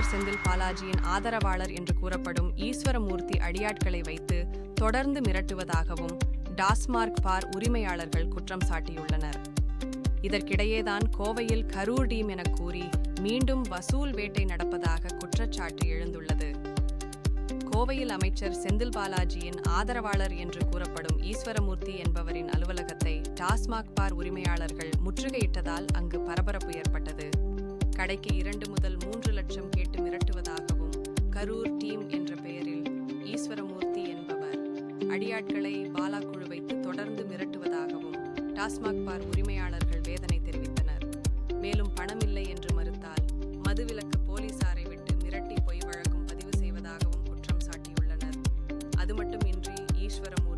செந்தில் பாலாஜியின் ஆதரவாளர் என்று கூறப்படும் ஈஸ்வரமூர்த்தி அடியாட்களை வைத்து தொடர்ந்து மிரட்டுவதாகவும் டாஸ்மார்க் பார் உரிமையாளர்கள் குற்றம் சாட்டியுள்ளனர். இதற்கிடையேதான் கோவையில் கரூர் டீம் என கூறி மீண்டும் வசூல் வேட்டை நடப்பதாக குற்றச்சாட்டு எழுந்துள்ளது. கோவையில் அமைச்சர் செந்தில் பாலாஜியின் ஆதரவாளர் என்று கூறப்படும் ஈஸ்வரமூர்த்தி என்பவரின் அலுவலகத்தை டாஸ்மாக் பார் உரிமையாளர்கள் முற்றுகையிட்டதால் அங்கு பரபரப்பு ஏற்பட்டது. கடைக்கு இரண்டு முதல் மூன்று லட்சம் கேட்டு மிரட்டுவதாகவும் கரூர் டீம் என்ற பெயரில் ஈஸ்வரமூர்த்தி என்பவர். அடியாட்களை பாலா குழு வைத்து தொடர்ந்து மிரட்டுவதாகவும் டாஸ்மாக் பார் உரிமையாளர்கள் வேதனை தெரிவித்தனர். மேலும் பணமில்லை என்று மறுத்தால் மதுவிலக்கு போலீசாரை விட்டு மிரட்டி பொய் வழக்கும் பதிவு செய்வதாகவும் குற்றம் சாட்டியுள்ளனர். அது மட்டுமின்றி ஈஸ்வரமூர்த்தி